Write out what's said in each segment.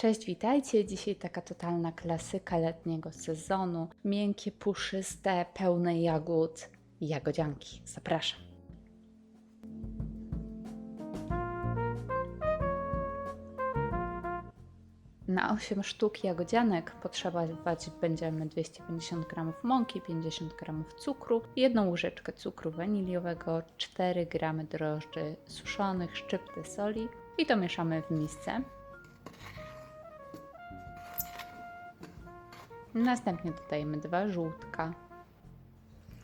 Cześć, witajcie. Dzisiaj taka totalna klasyka letniego sezonu. Miękkie, puszyste, pełne jagód, jagodzianki. Zapraszam. Na 8 sztuk jagodzianek potrzebować będziemy 250 g mąki, 50 g cukru, jedną łyżeczkę cukru waniliowego, 4 g drożdży suszonych, szczypty soli i to mieszamy w misce. Następnie dodajemy dwa żółtka,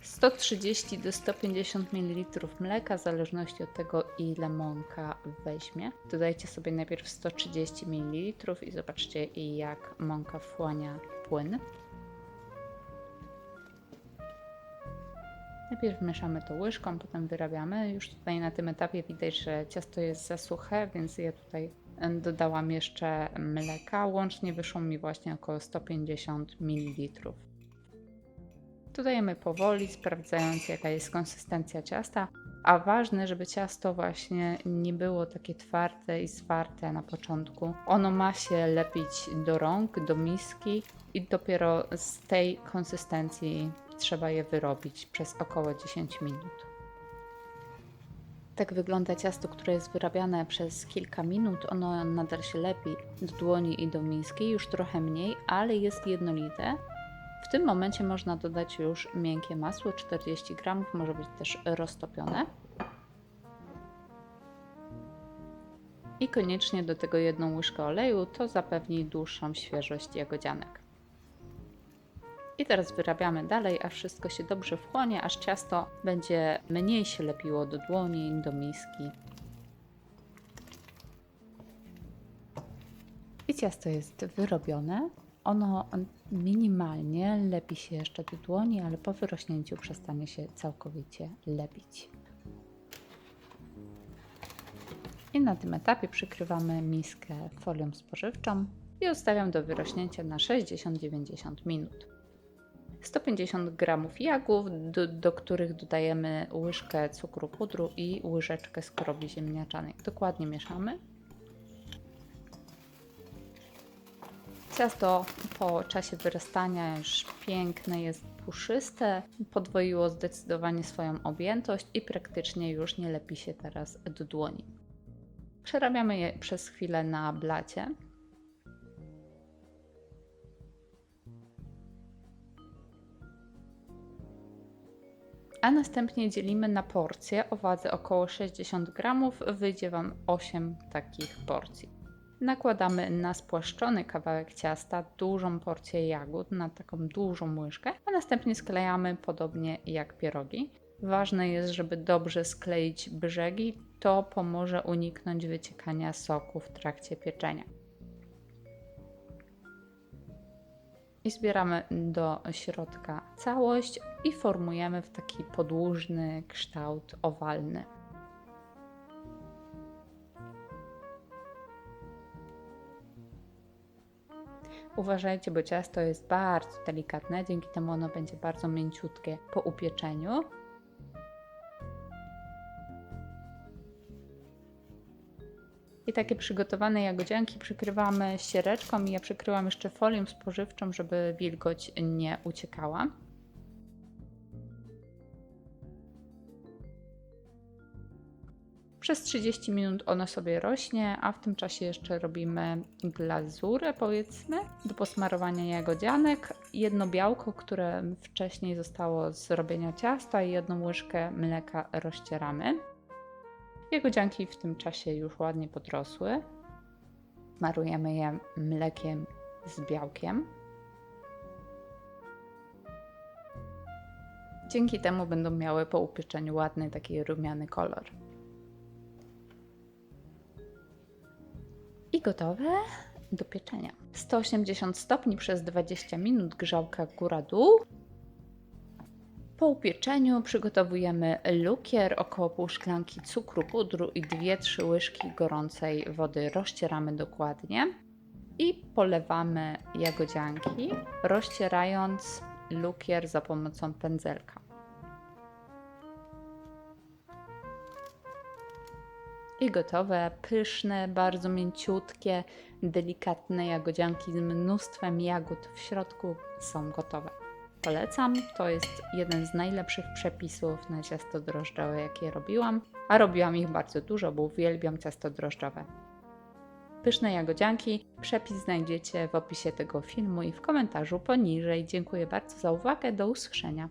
130 do 150 ml mleka, w zależności od tego, ile mąka weźmie. Dodajcie sobie najpierw 130 ml i zobaczcie, jak mąka wchłania płyn. Najpierw mieszamy to łyżką, potem wyrabiamy. Już tutaj na tym etapie widać, że ciasto jest za suche, więc ja tutaj dodałam jeszcze mleka. Łącznie wyszło mi właśnie około 150 ml. Dodajemy powoli, sprawdzając jaka jest konsystencja ciasta, a ważne, żeby ciasto właśnie nie było takie twarde i zwarte na początku. Ono ma się lepić do rąk, do miski i dopiero z tej konsystencji trzeba je wyrobić przez około 10 minut. Tak wygląda ciasto, które jest wyrabiane przez kilka minut. Ono nadal się lepi do dłoni i do miski, już trochę mniej, ale jest jednolite. W tym momencie można dodać już miękkie masło, 40 g, może być też roztopione. I koniecznie do tego jedną łyżkę oleju, to zapewni dłuższą świeżość jagodzianek. I teraz wyrabiamy dalej, aż wszystko się dobrze wchłonie, aż ciasto będzie mniej się lepiło do dłoni, do miski. I ciasto jest wyrobione. Ono minimalnie lepi się jeszcze do dłoni, ale po wyrośnięciu przestanie się całkowicie lepić. I na tym etapie przykrywamy miskę folią spożywczą i ustawiam do wyrośnięcia na 60-90 minut. 150 g jagód, do, do, których dodajemy łyżkę cukru pudru i łyżeczkę skrobi ziemniaczanej. Dokładnie mieszamy. Ciasto po czasie wyrastania już piękne jest, puszyste, podwoiło zdecydowanie swoją objętość i praktycznie już nie lepi się teraz do dłoni. Przerabiamy je przez chwilę na blacie. A następnie dzielimy na porcje o wadze około 60 g. Wyjdzie Wam 8 takich porcji. Nakładamy na spłaszczony kawałek ciasta dużą porcję jagód na taką dużą łyżkę, a następnie sklejamy podobnie jak pierogi. Ważne jest, żeby dobrze skleić brzegi, to pomoże uniknąć wyciekania soku w trakcie pieczenia. I zbieramy do środka całość i formujemy w taki podłużny kształt owalny. Uważajcie, bo ciasto jest bardzo delikatne, dzięki temu ono będzie bardzo mięciutkie po upieczeniu. I takie przygotowane jagodzianki przykrywamy ściereczką i ja przykryłam jeszcze folią spożywczą, żeby wilgoć nie uciekała. Przez 30 minut ono sobie rośnie, a w tym czasie jeszcze robimy glazurę, powiedzmy, do posmarowania jagodzianek. Jedno białko, które wcześniej zostało z robienia ciasta i jedną łyżkę mleka rozcieramy. Jagodzianki w tym czasie już ładnie podrosły. Smarujemy je mlekiem z białkiem. Dzięki temu będą miały po upieczeniu ładny taki rumiany kolor. I gotowe do pieczenia. 180 stopni przez 20 minut grzałka góra-dół. Po upieczeniu przygotowujemy lukier, około pół szklanki cukru, pudru i 2-3 łyżki gorącej wody. Rozcieramy dokładnie i polewamy jagodzianki, rozcierając lukier za pomocą pędzelka. I gotowe, pyszne, bardzo mięciutkie, delikatne jagodzianki z mnóstwem jagód w środku są gotowe. Polecam, to jest jeden z najlepszych przepisów na ciasto drożdżowe, jakie robiłam, a robiłam ich bardzo dużo, bo uwielbiam ciasto drożdżowe. Pyszne jagodzianki, przepis znajdziecie w opisie tego filmu i w komentarzu poniżej. Dziękuję bardzo za uwagę, do usłyszenia.